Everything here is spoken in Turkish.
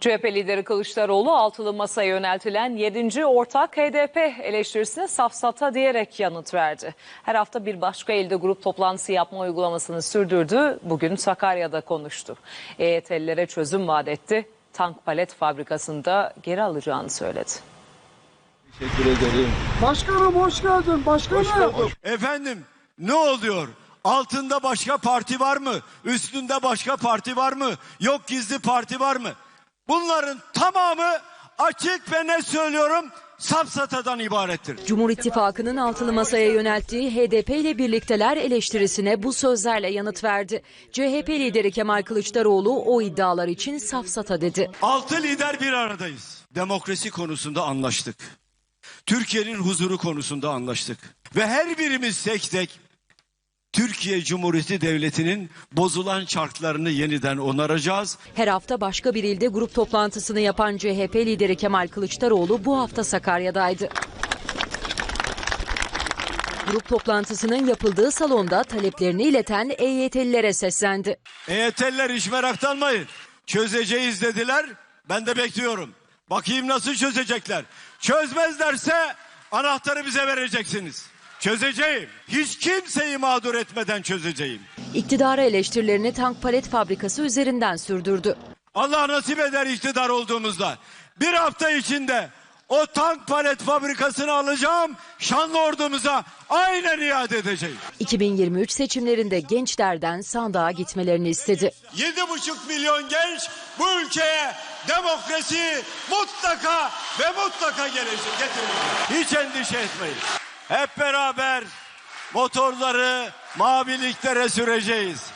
CHP lideri Kılıçdaroğlu altılı masaya yöneltilen 7. ortak HDP eleştirisine safsata diyerek yanıt verdi. Her hafta bir başka ilde grup toplantısı yapma uygulamasını sürdürdü. Bugün Sakarya'da konuştu. EYT'lilere çözüm vaat etti. Tank palet fabrikasında geri alacağını söyledi. Teşekkür ederim. Başkanım hoş geldin. Başkanım. Efendim ne oluyor? Altında başka parti var mı? Üstünde başka parti var mı? Yok gizli parti var mı? Bunların tamamı açık ve ne söylüyorum safsatadan ibarettir. Cumhur İttifakı'nın altılı masaya yönelttiği HDP ile birlikteler eleştirisine bu sözlerle yanıt verdi. CHP lideri Kemal Kılıçdaroğlu o iddialar için safsata dedi. Altı lider bir aradayız. Demokrasi konusunda anlaştık. Türkiye'nin huzuru konusunda anlaştık. Ve her birimiz tek tek Türkiye Cumhuriyeti Devleti'nin bozulan çarklarını yeniden onaracağız. Her hafta başka bir ilde grup toplantısını yapan CHP lideri Kemal Kılıçdaroğlu bu hafta Sakarya'daydı. Grup toplantısının yapıldığı salonda taleplerini ileten EYT'lilere seslendi. EYT'liler hiç meraklanmayın. Çözeceğiz dediler. Ben de bekliyorum. Bakayım nasıl çözecekler. Çözmezlerse anahtarı bize vereceksiniz. Çözeceğim. Hiç kimseyi mağdur etmeden çözeceğim. İktidara eleştirilerini tank palet fabrikası üzerinden sürdürdü. Allah nasip eder iktidar olduğumuzda. Bir hafta içinde o tank palet fabrikasını alacağım. Şanlı ordumuza aynen iade edeceğim. 2023 seçimlerinde gençlerden sandığa gitmelerini istedi. Yedi buçuk milyon genç bu ülkeye demokrasi mutlaka ve mutlaka gelecek getirecek. Hiç endişe etmeyin. Hep beraber motorları maviliklere süreceğiz.